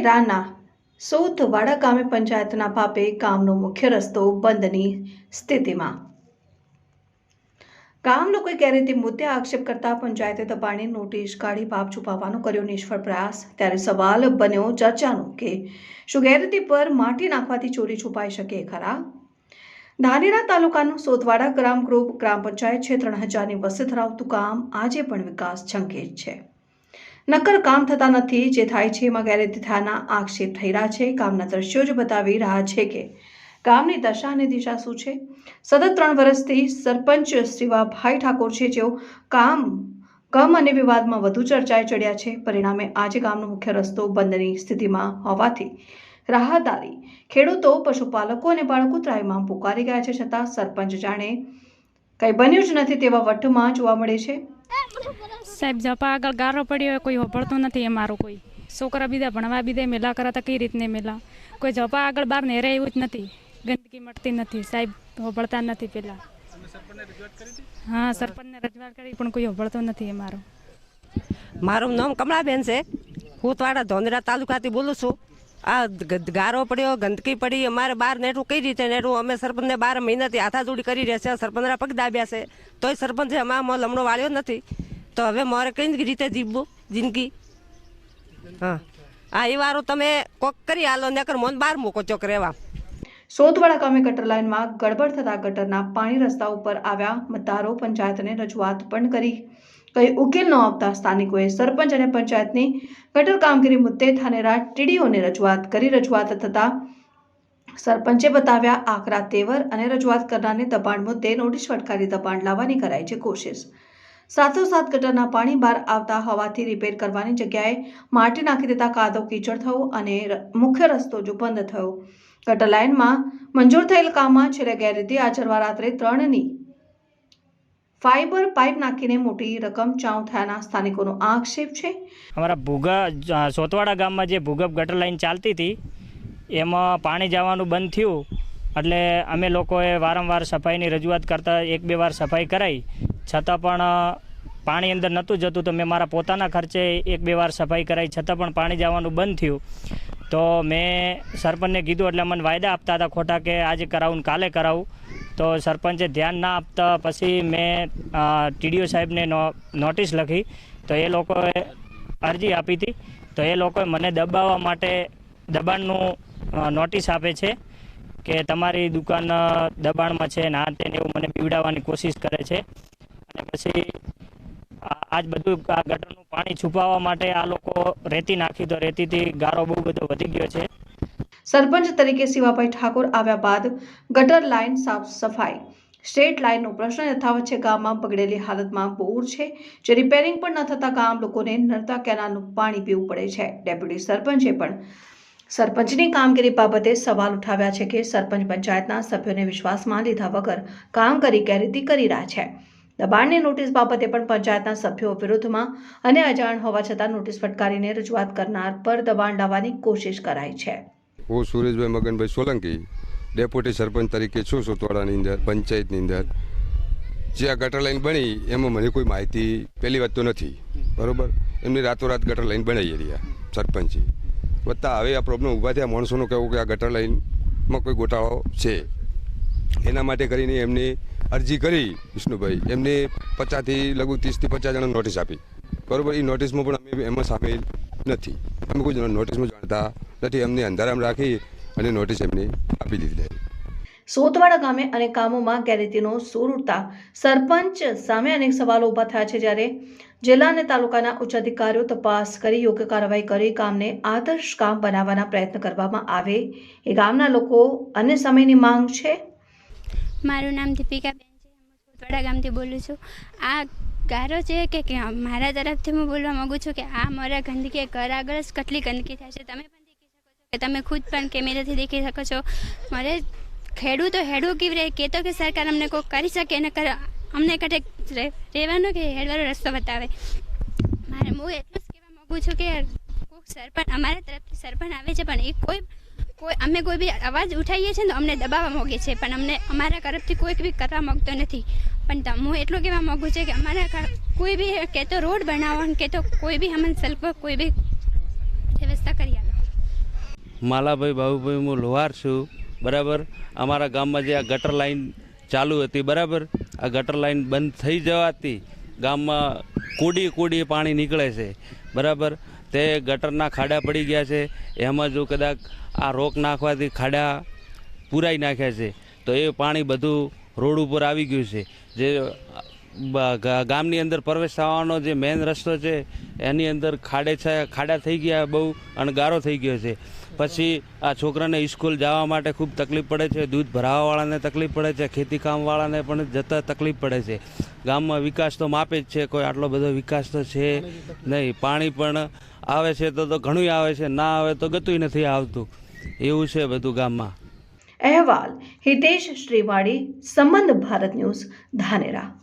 ધાનેરાના સૌથવાડા ગામે પંચાયતના પાપે ગામનો મુખ્ય રસ્તો બંધની સ્થિતિમાં. ગામ લોકોએ ગેરરીતિ મુદ્દે આક્ષેપ કરતા પંચાયતે દબાણની નોટિસ કાઢી પાપ છુપાવવાનો કર્યો નિષ્ફળ પ્રયાસ. ત્યારે સવાલ બન્યો ચર્ચાનો કે શું ગેરરીતિ પર માટી નાખવાથી ચોરી છુપાઈ શકે ખરા? ધાનેરા તાલુકાનું સોતવાડા ગ્રામ ગ્રુપ ગ્રામ પંચાયત છે ત્રણ હજારની વસ્તી ધરાવતું ગામ આજે પણ વિકાસ ઝંખેજ છે. નક્કર કામ થતા નથી, જે થાય છે એમાં ગેરરીતિ થયાના આક્ષેપ થઈ રહ્યા છે. કામના દ્રશ્યો જ બતાવી રહ્યા છે કે ગામની દશા અને દિશા શું છે? સતત ત્રણ વર્ષથી સરપંચ શિવાભાઈ ઠાકોર છે, જેઓ કામ કમ અને વિવાદમાં વધુ ચર્ચાએ ચડ્યા છે. પરિણામે આજે ગામનો મુખ્ય રસ્તો બંધની સ્થિતિમાં હોવાથી રાહદારી, ખેડૂતો, પશુપાલકો અને બાળકો ત્રાયમાં પુકારી ગયા છે, છતાં સરપંચ જાણે કંઈ બન્યું જ નથી તેવા વટમાં જોવા મળે છે. સાહેબ જપા આગળ ગારો પડ્યો હોય, કોઈ હોભળતું નથી અમારું કોઈ. છોકરા બીજા ભણવા બીજા મેલા કરાતા કઈ રીતને મેલા? કોઈ જપા આગળ બહાર નેરે એવું જ નથી. ગંદકી મળતી નથી. સાહેબ, હોભળતા નથી પેલા. હા, સરપંચને રજૂઆત કરી, પણ કોઈ હોભળતું નથી અમારો મારું. નામ કમળાબેન છે. હુતવાડા ધોંધરા તાલુકાથી બોલું છું. આ ગારો પડ્યો, ગંદકી પડી, અમારે બહાર નેટું કઈ રીતે નેટું અમે સરપંચને બાર મહિનાથી હાથાજોડી કરી રહ્યા છે સરપંચના પગ દાબ્યા છે. તોય સરપંચે અમારા લમણો વાળ્યો નથી. તો હવે મારે કઈ રીતે જીવવું? જિંદગી? હા. આ એ વારો તમે કોક કરી આલો, નકર મોન બહાર મૂકો ચોક રહેવા. સોતવાડા ગામે ગટર લાઇનમાં ગડબડ થતા ગટરના પાણી રસ્તા ઉપર આવ્યા મતદારો પંચાયતને રજૂઆત પણ કરી. કઈ ઉકેલ ન આવતા સ્થાનિકોએ સરપંચ અને પંચાયતની ગટર કામગીરી મુદ્દે થાનેરા ટીડીઓને રજૂઆત કરી. રજૂઆત થતા સરપંચે બતાવ્યા, આકરા તેવર અને રજૂઆત કરનારને દબાણ મુદ્દે નોટિસ ફટકારી દબાણ લાવવાની કરાઈ છે કોશિશ. સાથોસાથ ગટરના પાણી બહાર આવતા હોવાથી રિપેર કરવાની જગ્યાએ માટી નાખી દેતા કાદો કીચડ થયો અને મુખ્ય રસ્તો જો બંધ થયો. ગટર લાઇનમાં મંજૂર થયેલ કામમાં છેલ્લે ગેરરીતિ આચરવા રાત્રે ત્રણની ફાઇબર પાઇપ નાખીને મોટી રકમ ચાઉ થયાના સ્થાનિકોનો આક્ષેપ છે. અમારા ભૂગા સોતવાડા ગામમાં જે ભૂગર્ભ ગટર લાઇન ચાલતી હતી, એમાં પાણી જવાનું બંધ થયું. એટલે અમે લોકોએ વારંવાર સફાઈની રજૂઆત કરતાં એક બે વાર સફાઈ કરાઈ. છતાં પણ પાણી અંદર નહોતું જતું તો મેં મારા પોતાના ખર્ચે એક બે વાર સફાઈ કરાવી છતાં પણ પાણી જવાનું બંધ થયું. તો મેં સરપંચને કીધું, એટલે મને વાયદા આપતા હતા ખોટા કે આજે કરાવું કાલે કરાવું. તો સરપંચે ધ્યાન ના આપતા પછી મેં ટીડીઓ સાહેબને નોટિસ લખી. તો એ લોકોએ અરજી આપી હતી. તો એ લોકોએ મને દબાવવા માટે દબાણનું નોટિસ આપે છે કે તમારી દુકાન દબાણમાં છે ને આ તેને એવું મને પીવડાવવાની કોશિશ કરે છે. પછી આજ બધું ગટરનું પાણી છુપાવવા માટે આ લોકો રેતી નાખી તો રેતીથી ગારો બહુ બધો વધી ગયો છે. સરપંચ તરીકે શિવાભાઈ ઠાકોર આવ્યા બાદ ગટર લાઇન સાફ સફાઈ. સ્ટેટ લાઇનનો પ્રશ્ન યથાવત છે. ગામમાં બગડેલી હાલતમાં બોર છે. જે રિપેરિંગ પણ ન થતા ગામ લોકોને નર્મદા કેનાલનું પાણી પીવું પડે છે. ડેપ્યુટી સરપંચે પણ સરપંચની કામગીરી બાબતે સવાલ ઉઠાવ્યા છે કે સરપંચ પંચાયતના સભ્યોને વિશ્વાસમાં લીધા વગર કામ કરી ગેરરીતિ કરી રહ્યા છે. દબાણની નોટિસ બાબતે પણ પંચાયતના સભ્યો વિરુદ્ધમાં અને અજાણ હોવા છતાં નોટિસ ફટકારીને રજૂઆત કરનાર પર દબાણ લાવવાની કોશિશ કરાઈ છે. હું સુરેશભાઈ મગનભાઈ સોલંકી, ડેપ્યુટી સરપંચ તરીકે છું સુતવાડાની અંદર, પંચાયતની અંદર. જે આ ગટર લાઈન બની, એમાં મને કોઈ માહિતી પહેલી વાત તો નથી. બરોબર? એમની રાતોરાત ગટર લાઈન બનાવી રહ્યા સરપંચે. વત્તા હવે આ પ્રોબ્લેમ ઊભા થયા, માણસોનું કહેવું કે આ ગટર લાઈનમાં કોઈ ગોટાળો છે. એના માટે કરીને એમને અરજી કરી વિષ્ણુભાઈ એમને પચાસથી લગભગ ત્રીસથી પચાસ જણા નોટિસ આપી. બરોબર એ નોટિસમાં પણ અમે એમાં સામેલ નથી. અમે કોઈ નોટિસમાં જાણતા નથી. એમને અંધારામાં રાખી અને નોટિસ એમને આપી દીધી સોતવાડા ગામે અનેક કામોમાં ગેરરીતિનો સૂર ઉઠતા સરપંચ સામે અનેક સવાલો ઊભા થયા છે જ્યારે જિલ્લા અને તાલુકાના ઉચ્ચ અધિકારીઓ તપાસ કરી યોગ્ય કાર્યવાહી કરી ગામને આદર્શ ગામ બનાવવાના પ્રયત્ન કરવામાં આવે. એ ગામના લોકો અને સમયની માંગ છે? મારું નામ દીપિકાબેન છે ગામથી બોલું છું. આ ગારો છે કે મારા તરફથી હું બોલવા માગું છું કે આ મારા ગંદકી ઘર આગળ જ કેટલી ગંદકી થાય છે? તમે પણ દેખી શકો છો કે તમે ખુદ પણ કેમેરાથી દેખી શકો છો. મારે ખેડૂતો હેડવું કેવી રહે? કહેતો કે સરકાર અમને કોઈ કરી શકે અને કર, અમને કટે રહેવાનો કે હેડવાનો રસ્તો બતાવે? મારે હું એટલું જ કહેવા માગું છું કે કોઈક સરપંચ, અમારા તરફથી સરપંચ આવે છે, પણ એ કોઈ કોઈ અમે કોઈ બી અવાજ ઉઠાવીએ છીએ તો અમને દબાવવા માગે છે, પણ અમને અમારા તરફથી કોઈ બી કરવા માગતો નથી. પણ હું એટલું કહેવા માગું છું કે અમારા કોઈ બી કે તો રોડ બનાવો કે તો કોઈ બી અમને સલ્પ કોઈ બી વ્યવસ્થા કરી આલો. માલાભાઈ ભાવુભાઈ હું લોહાર છું, બરાબર? અમારા ગામમાં જે આ ગટર લાઈન ચાલુ હતી, બરાબર? આ ગટર લાઈન બંધ થઈ જવાથી ગામમાં કોડી કોડી પાણી નીકળે છે, બરાબર? તે ગટરના ખાડા પડી ગયા છે. એમાં જો કદાચ આ રોક નાખવાથી ખાડા પુરાઈ નાખ્યા છે. તો એ પાણી બધું રોડ ઉપર આવી ગયું છે. જે ગામની અંદર પ્રવેશ થવાનો જે મેઇન રસ્તો છે, એની અંદર ખાડે ખાડા થઈ ગયા બહુ અને ગારો થઈ ગયો છે. પછી આ છોકરાને સ્કૂલ જવા માટે ખૂબ તકલીફ પડે છે. દૂધ ભરાવાવાળાને તકલીફ પડે છે. ખેતી કામવાળાને પણ જતાં તકલીફ પડે છે. ગામમાં વિકાસ તો માપે જ છે. કોઈ આટલો બધો વિકાસ તો છે નહીં. પાણી પણ આવે છે તો તો ઘણું આવે છે, ના આવે તો ગતું નથી આવતું. એવું છે બધું ગામમાં. અહેવાલ, હિતેશ શ્રીવાડી સંબંધ ભારત ન્યૂઝ, ધાનેરા.